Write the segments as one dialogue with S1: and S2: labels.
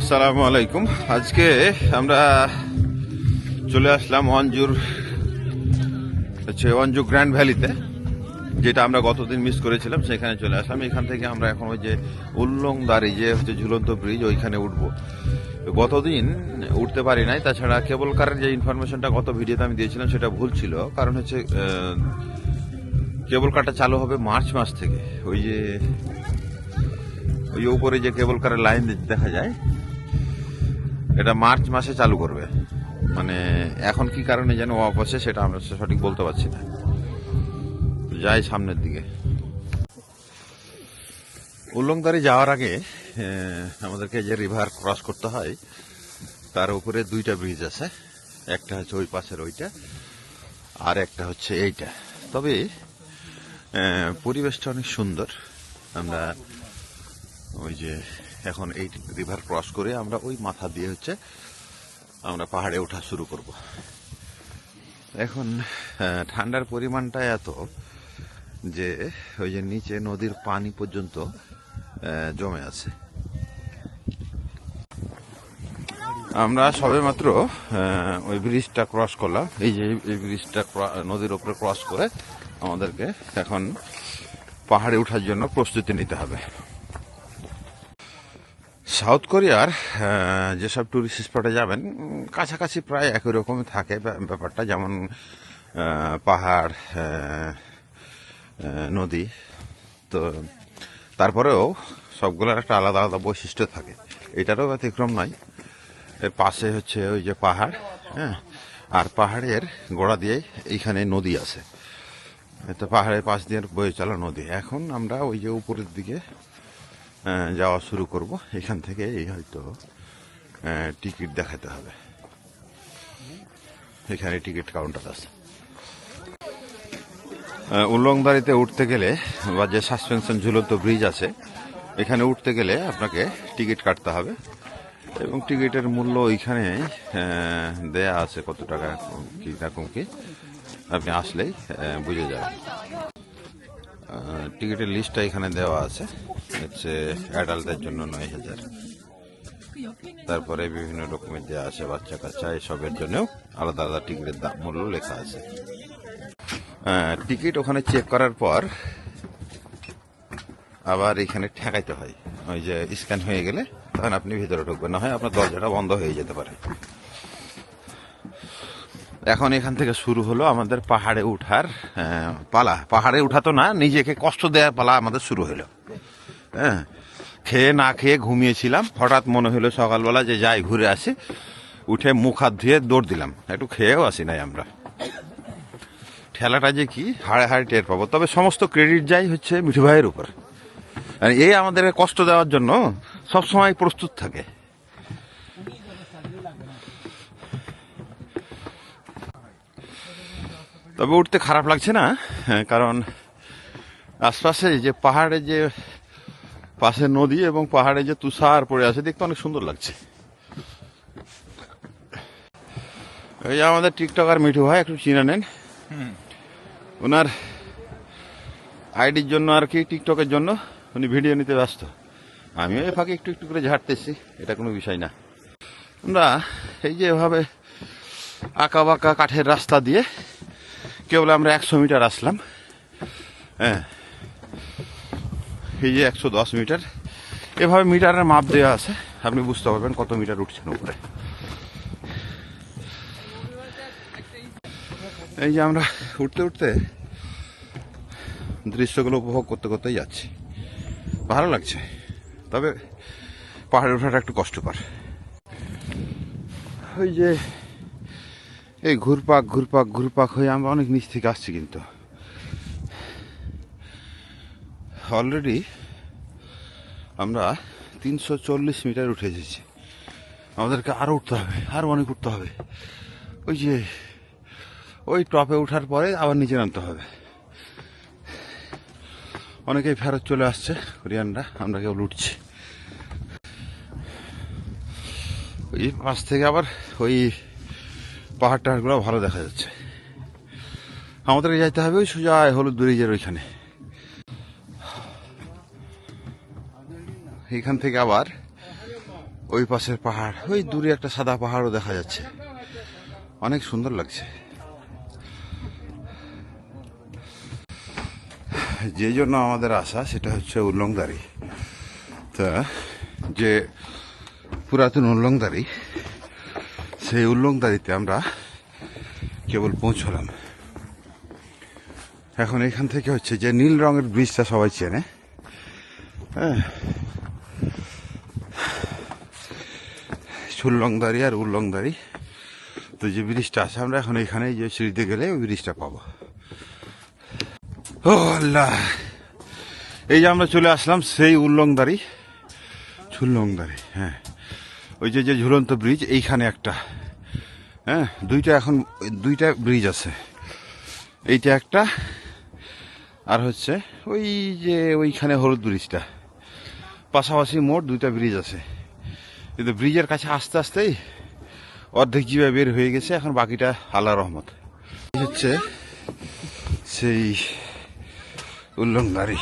S1: আসসালামু আলাইকুম। আজকে আমরা চলে আসলাম অঞ্জুর, হচ্ছে অঞ্জু গ্র্যান্ড ভ্যালিতে যেটা আমরা গতদিন মিস করেছিলাম, সেখানে চলে আসলাম। এখান থেকে আমরা এখন ওই যে উল্লংদারি, যে হচ্ছে ঝুলন্ত ব্রিজ ওইখানে উঠবো। গতদিন উঠতে পারি নাই, তাছাড়া কেবল কারের যে ইনফরমেশনটা গত ভিডিওতে আমি দিয়েছিলাম, সেটা ভুল ছিল। কারণ হচ্ছে কেবল কারটা চালু হবে মার্চ মাস থেকে। ওই যে, ওই উপরে যে কেবল কারের লাইন দেখা যায় এটা মার্চ মাসে চালু করবে। মানে এখন কি কারণে যেন অফ আছে সেটা আমরা সঠিক বলতে পারছি না। যাই সামনের দিকে। উল্লংদারি যাওয়ার আগে আমাদেরকে যে রিভার ক্রস করতে হয়, তার উপরে দুইটা ব্রিজ আছে। একটা হচ্ছে ওই পাশের ওইটা, আর একটা হচ্ছে এইটা। তবে পরিবেশটা অনেক সুন্দর। আমরা ওই যে এখন এই রিভার ক্রস করে আমরা ওই মাথা দিয়ে হচ্ছে আমরা পাহাড়ে ওঠা শুরু করব। এখন ঠান্ডার পরিমাণটা এত যে ওই যে নিচে নদীর পানি পর্যন্ত জমে আছে। আমরা সবে মাত্র ওই ব্রিজটা ক্রস করলাম। এই যে এই ব্রিজটা নদীর উপরে ক্রস করে আমাদেরকে এখন পাহাড়ে ওঠার জন্য প্রস্তুতি নিতে হবে। সাউথ কোরিয়ার যেসব টুরিস্ট স্পটে যাবেন কাছাকাছি প্রায় একই রকমই থাকে ব্যা- ব্যাপারটা। যেমন পাহাড় নদী। তো তারপরেও সবগুলোর একটা আলাদা আলাদা বৈশিষ্ট্য থাকে। এটারও ব্যতিক্রম নয়। এর পাশে হচ্ছে ওই যে পাহাড় হ্যাঁ? আর পাহাড়ের গোড়া দিয়ে এইখানে নদী আছে। তো পাহাড়ের পাশ দিয়ে বয়ে চলা নদী। এখন আমরা ওই যে উপরের দিকে যাওয়া শুরু করব। এখান থেকে এই হয়তো টিকিট দেখাতে হবে। এখানে টিকিট কাউন্টার আছে। উল্লংদারিতে উঠতে গেলে বা যে সাসপেনশন ঝুলন্ত ব্রিজ আছে, এখানে উঠতে গেলে আপনাকে টিকিট কাটতে হবে এবং টিকিটের মূল্য ওইখানে দেয়া আছে কত টাকা কি রকম কি আপনি আসলেই বুঝে যাবেন। টিকিটের লিস্টটা এখানে দেওয়া আছে। হচ্ছে অ্যাডাল্টদের জন্য নয় হাজার। তারপরে বিভিন্ন রকমের দেওয়া আছে, বাচ্চা কাচ্চা, এসবের জন্যও আলাদা আলাদা টিকিটের দাম মূল্য লেখা আছে। টিকিট ওখানে চেক করার পর আবার এখানে ঠেকাইতে হয়। ওই যে স্ক্যান হয়ে গেলে তখন আপনি ভিতরে ঢুকবেন, না হয় আপনার দরজাটা বন্ধ হয়ে যেতে পারে। এখন এখান থেকে শুরু হলো আমাদের পাহাড়ে উঠার পালা। পাহাড়ে উঠা তো না, নিজেকে কষ্ট দেওয়ার পালা আমাদের শুরু হলো। হ্যাঁ খেয়ে না খেয়ে ঘুমিয়েছিলাম। হঠাৎ মনে হলো সকালবেলা যে যাই ঘুরে আসি। উঠে মুখ হাত ধুয়ে দৌড় দিলাম। একটু খেয়েও আসি নাই আমরা। ঠেলাটা যে কি, হাড়ে হাড়ে টের পাবো। তবে সমস্ত ক্রেডিট যাই হচ্ছে মিঠু ভাইয়ের উপর। এই আমাদের কষ্ট দেওয়ার জন্য সবসময় প্রস্তুত থাকে। তবে উঠতে খারাপ লাগছে না হ্যাঁ, কারণ আশপাশে যে পাহাড়ে যে পাশে নদী এবং পাহাড়ে যে তুষার পড়ে আছে দেখতে অনেক সুন্দর লাগছে। এই যে আমাদের টিকটকার মিঠু ভাই একটু চিনে নেন। ওনার আইডির জন্য আর কি টিকটকের জন্য উনি ভিডিও নিতে ব্যস্ত। আমিও এই ফাঁকে একটু একটু করে ঝাড়তেছি এটা কোনো বিষয় না। আমরা এই যে এভাবে আঁকা বাঁকা কাঠের রাস্তা দিয়ে কেবল আমরা একশো মিটার আসলাম। হ্যাঁ। এই যে একশো দশ মিটার। এভাবে মিটারের মাপ দেওয়া আছে। আপনি বুঝতে পারবেন কত মিটার উঠছেন উপরে। এই যে আমরা উঠতে উঠতে দৃশ্যগুলো উপভোগ করতে করতেই যাচ্ছি। ভালো লাগছে। তবে পাহাড়ে ওঠাটা একটু কষ্টকর। ওই যে এই ঘুরপাক ঘুরপাক ঘুরপাক হয়ে আমরা অনেক নিচ থেকে আসছি কিন্তু। অলরেডি আমরা তিনশো চল্লিশ মিটার উঠে এসেছি। আমাদেরকে আরও উঠতে হবে আরও অনেক উঠতে হবে। ওই যে, ওই টপে ওঠার পরে আবার নিচে নামতে হবে। অনেকেই ফেরত চলে আসছে কোরিয়ানরা আমরা কেউ লুটছি। ওই পাশ থেকে আবার ওই পাহাড় টাহাড়গুলো ভালো দেখা যাচ্ছে। আমাদেরকে যাইতে হবে ওই সোজা হলুদ ব্রিজের ওইখানে। এখান থেকে আবার ওই পাশের পাহাড়, ওই দূরে একটা সাদা পাহাড়ও দেখা যাচ্ছে। অনেক সুন্দর লাগছে। যে জন্য আমাদের আশা, সেটা হচ্ছে উল্লংদারি তা, যে পুরাতন উল্লংদারি সেই উল্লংদারিতে আমরা কেবল পৌঁছলাম। এখন এখান থেকে হচ্ছে যে নীল রঙের ব্রিজটা সবাই চেনে। হ্যাঁ। সুল্লংদারি আর উল্লংদারি তো যে ব্রিজটা আছে, আমরা এখন এখানে যে সিঁড়িতে গেলে ওই ব্রিজটা পাবো। ও আল্লাহ। এই যে আমরা চলে আসলাম সেই উল্লংদারি ঝুলংদারি হ্যাঁ। ওই যে যে ঝুলন্ত ব্রিজ, এইখানে একটা। হ্যাঁ দুইটা এখন, দুইটা ব্রিজ আছে। এইটা একটা, আর হচ্ছে ওই যে ওইখানে হলুদ ব্রিজটা পাশাপাশি মোট দুইটা ব্রিজ আছে। কিন্তু ব্রিজের কাছে আস্তে আস্তেই অর্ধেক জিবা বের হয়ে গেছে, এখন বাকিটা আল্লাহ রহমত। হচ্ছে সেই উল্লংদারি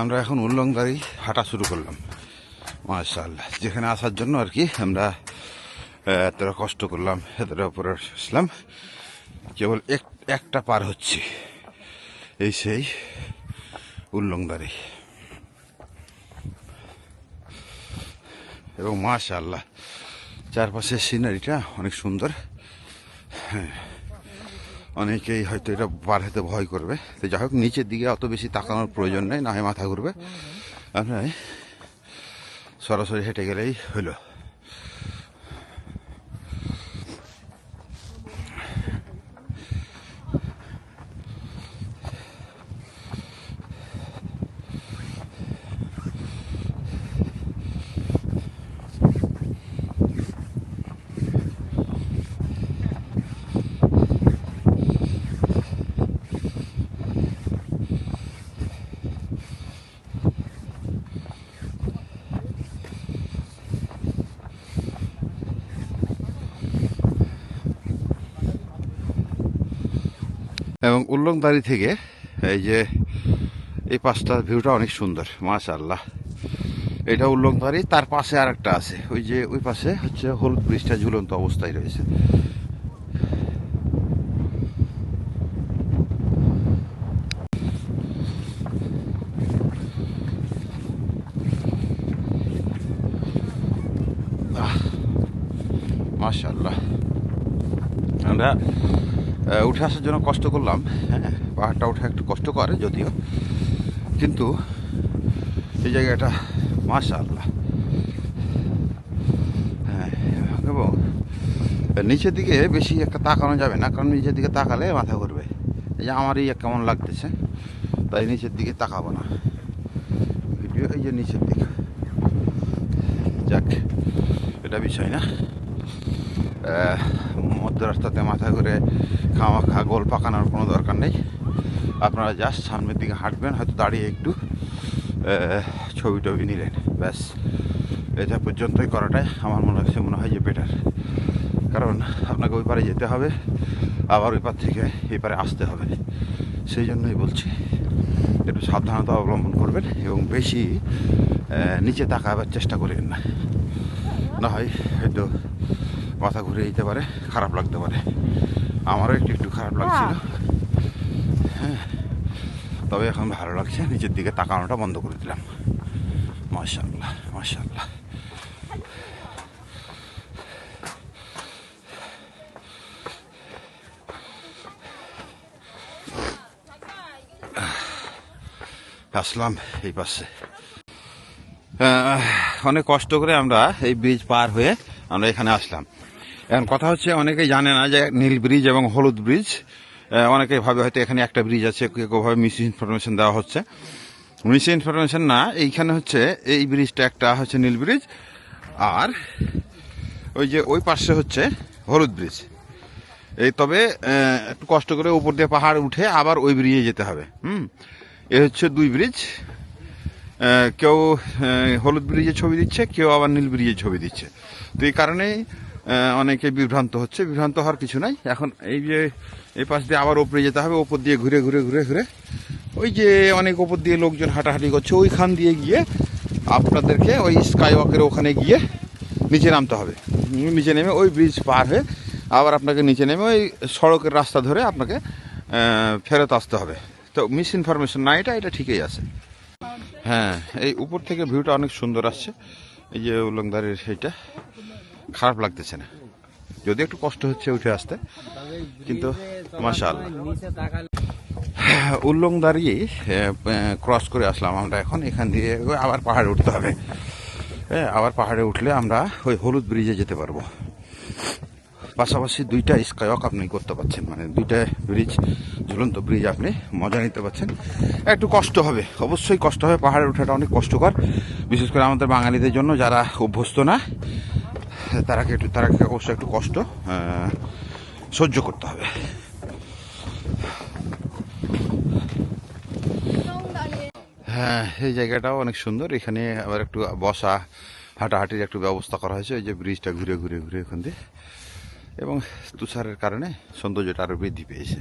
S1: আমরা এখন উল্লংদারি হাঁটা শুরু করলাম। মাশাআল্লাহ, যেখানে আসার জন্য আর কি আমরা এতটা কষ্ট করলাম, এতটা উপরে আসলাম, কেবল এক একটা পার হচ্ছে। এই সেই উল্লংদারি এবং মাশাআল্লাহ, চারপাশের সিনারিটা অনেক সুন্দর। হ্যাঁ অনেকেই হয়তো এটা হতে ভয় করবে। তো যাই হোক, নিচের দিকে অত বেশি তাকানোর প্রয়োজন নেই, না হয় মাথা ঘুরবে। আপনার সরাসরি হেঁটে গেলেই হলো এবং উল্লংদারি থেকে এই যে এই পাঁচটার ভিউটা অনেক সুন্দর, মাশাআল্লাহ। এটা উল্লংদারি তার পাশে আর একটা আছে। ওই যে ওই পাশে হচ্ছে হলুদ ব্রিজটা ঝুলন্ত অবস্থায় রয়েছে। মাশাআল্লাহ। আমরা উঠে আসার জন্য কষ্ট করলাম। হ্যাঁ। পাহাড়টা উঠে একটু কষ্ট করে যদিও। কিন্তু এই জায়গাটা মাশাআল্লাহ। হ্যাঁ এবং নিচের দিকে বেশি একটা তাকানো যাবে না কারণ নিচের দিকে তাকালে মাথা ঘুরবে। এই যে আমারই কেমন লাগতেছে তাই নিচের দিকে তাকাবো না। ভিডিও এই যে নিচের দিকে। যাক এটা বিষয় না। মধ্য রাস্তাতে মাথা ঘুরে খাওয়া খা গোল পাকানোর কোনো দরকার নেই। আপনারা জাস্ট সামনের দিকে হাঁটবেন, হয়তো দাঁড়িয়ে একটু ছবি টবি নিলেন। ব্যাস, এটা পর্যন্তই করাটাই আমার মনে হচ্ছে, মনে হয় যে বেটার কারণ আপনাকে ওই পারে যেতে হবে, আবার ওই পার থেকে এই পারে আসতে হবে। সেই জন্যই বলছি, একটু সাবধানতা অবলম্বন করবেন এবং বেশি নিচে তাকাবার চেষ্টা করেন না। না হয় হয়তো মাথা ঘুরে যেতে পারে খারাপ লাগতে পারে। আমারও একটু একটু খারাপ লাগছিল। হ্যাঁ তবে এখন ভালো লাগছে নিচের দিকে তাকানোটা বন্ধ করে দিলাম। মাশাল্লাহ মাশাল্লাহ আসলাম এই পাশে। অনেক কষ্ট করে আমরা এই ব্রিজ পার হয়ে আমরা এখানে আসলাম। এখন কথা হচ্ছে অনেকেই জানে না যে নীল ব্রিজ এবং হলুদ ব্রিজ অনেকেই ভাবে হয়তো এখানে একটা ব্রিজ আছে, কেউ কেউ ভাবে মিস ইনফরমেশন দেওয়া হচ্ছে। মিস ইনফরমেশন না, এইখানে হচ্ছে এই ব্রিজটা একটা হচ্ছে নীল ব্রিজ, আর ওই যে ওই পাশে হচ্ছে হলুদ ব্রিজ। এই তবে একটু কষ্ট করে উপর দিয়ে পাহাড় উঠে আবার ওই ব্রিজে যেতে হবে, হুম? এ হচ্ছে দুই ব্রিজ কেউ হলুদ ব্রিজে ছবি দিচ্ছে, কেউ আবার নীল ব্রিজে ছবি দিচ্ছে। তো এই কারণেই অনেকে বিভ্রান্ত হচ্ছে, বিভ্রান্ত হওয়ার কিছু নাই। এখন এই যে এই পাশ দিয়ে আবার ওপরে যেতে হবে, ওপর দিয়ে ঘুরে ঘুরে ঘুরে ঘুরে। ওই যে অনেক ওপর দিয়ে লোকজন হাঁটাহাঁটি করছে, ওইখান দিয়ে গিয়ে আপনাদেরকে ওই স্কাই ওয়াকের ওখানে গিয়ে নিচে নামতে হবে। নিচে নেমে ওই ব্রিজ পার হয়ে আবার আপনাকে নিচে নেমে ওই সড়কের রাস্তা ধরে আপনাকে ফেরত আসতে হবে। তো মিস ইনফরমেশন না, এটা এটা ঠিকই আছে। হ্যাঁ এই উপর থেকে ভিউটা অনেক সুন্দর আসছে। এই যে উলংদারের সেইটা খারাপ লাগতেছে না। যদি একটু কষ্ট হচ্ছে উঠে আসতে, কিন্তু মাশাআল্লাহ। উল্লং দাঁড়িয়ে ক্রস করে আসলাম আমরা এখন। এখান দিয়ে আবার পাহাড়ে উঠতে হবে। হ্যাঁ আবার পাহাড়ে উঠলে আমরা ওই হলুদ ব্রিজে যেতে পারব। পাশাপাশি দুইটা স্কাইওয়াক আপনি করতে পারছেন। মানে দুইটা ব্রিজ ঝুলন্ত ব্রিজ আপনি মজা নিতে পারছেন। একটু কষ্ট হবে। অবশ্যই কষ্ট হবে। পাহাড়ে ওঠাটা অনেক কষ্টকর। বিশেষ করে আমাদের বাঙালিদের জন্য যারা অভ্যস্ত না তারা একটু তারাকে অবশ্যই একটু কষ্ট সহ্য করতে হবে। হ্যাঁ এই জায়গাটাও অনেক সুন্দর। এখানে আবার একটু বসা হাঁটাহাঁটির একটু ব্যবস্থা করা হয়েছে। ওই যে ব্রিজটা ঘুরে ঘুরে ঘুরে ওখান দিয়ে। এবং তুষারের কারণে সৌন্দর্যটা আরও বৃদ্ধি পেয়েছে।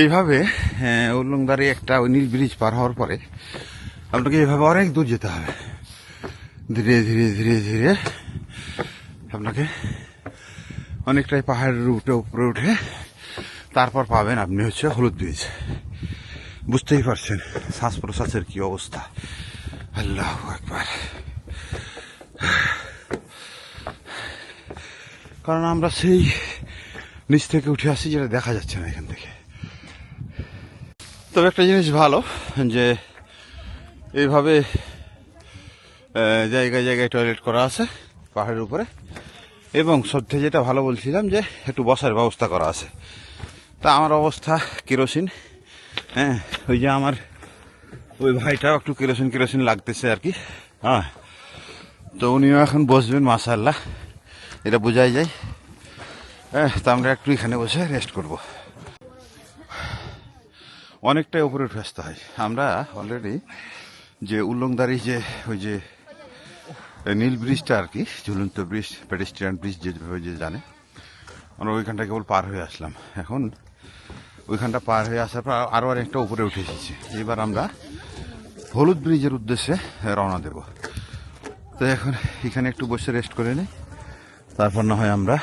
S1: এইভাবে হ্যাঁ, উল্লংদারি একটা নীল ব্রিজ পার হওয়ার পরে আপনাকে এইভাবে অনেক দূর যেতে হবে। ধীরে ধীরে ধীরে ধীরে আপনাকে অনেকটাই পাহাড়ের উঠে উপরে উঠে তারপর পাবেন আপনি হচ্ছে হলুদ ব্রিজ বুঝতেই পারছেন, শ্বাস প্রশ্বাসের কি অবস্থা। আল্লাহ একবার কারণ আমরা সেই নিচ থেকে উঠে আসি যেটা দেখা যাচ্ছে না এখান থেকে। তবে একটা জিনিস ভালো যে এইভাবে জায়গায় জায়গায় টয়লেট করা আছে, পাহাড়ের উপরে। এবং সবথেকে যেটা ভালো বলছিলাম যে, একটু বসার ব্যবস্থা করা আছে। তা আমার অবস্থা কেরোসিন হ্যাঁ ওই যে আমার ওই ভাইটাও একটু কেরোসিন কেরোসিন লাগতেছে আর কি হ্যাঁ। তো উনিও এখন বসবেন মাসাল্লাহ এটা বোঝাই যায়। হ্যাঁ তা আমরা একটু এখানে বসে রেস্ট করব। অনেকটাই উপরে উঠে হয়। আমরা অলরেডি যে উল্লংদারি যে, ওই যে নীল ব্রিজটা আর কি, ঝুলন্ত ব্রিজ পেডেস্ট্রিয়ান ব্রিজ যেভাবে যে জানে। আমরা ওইখানটা কেবল পার হয়ে আসলাম। এখন ওইখানটা পার হয়ে আসার পর আরও আর একটা উপরে উঠে এসেছি। এবার আমরা হলুদ ব্রিজের উদ্দেশ্যে রওনা দেব। তো এখন এখানে একটু বসে রেস্ট করে নিই তারপর না হয় আমরা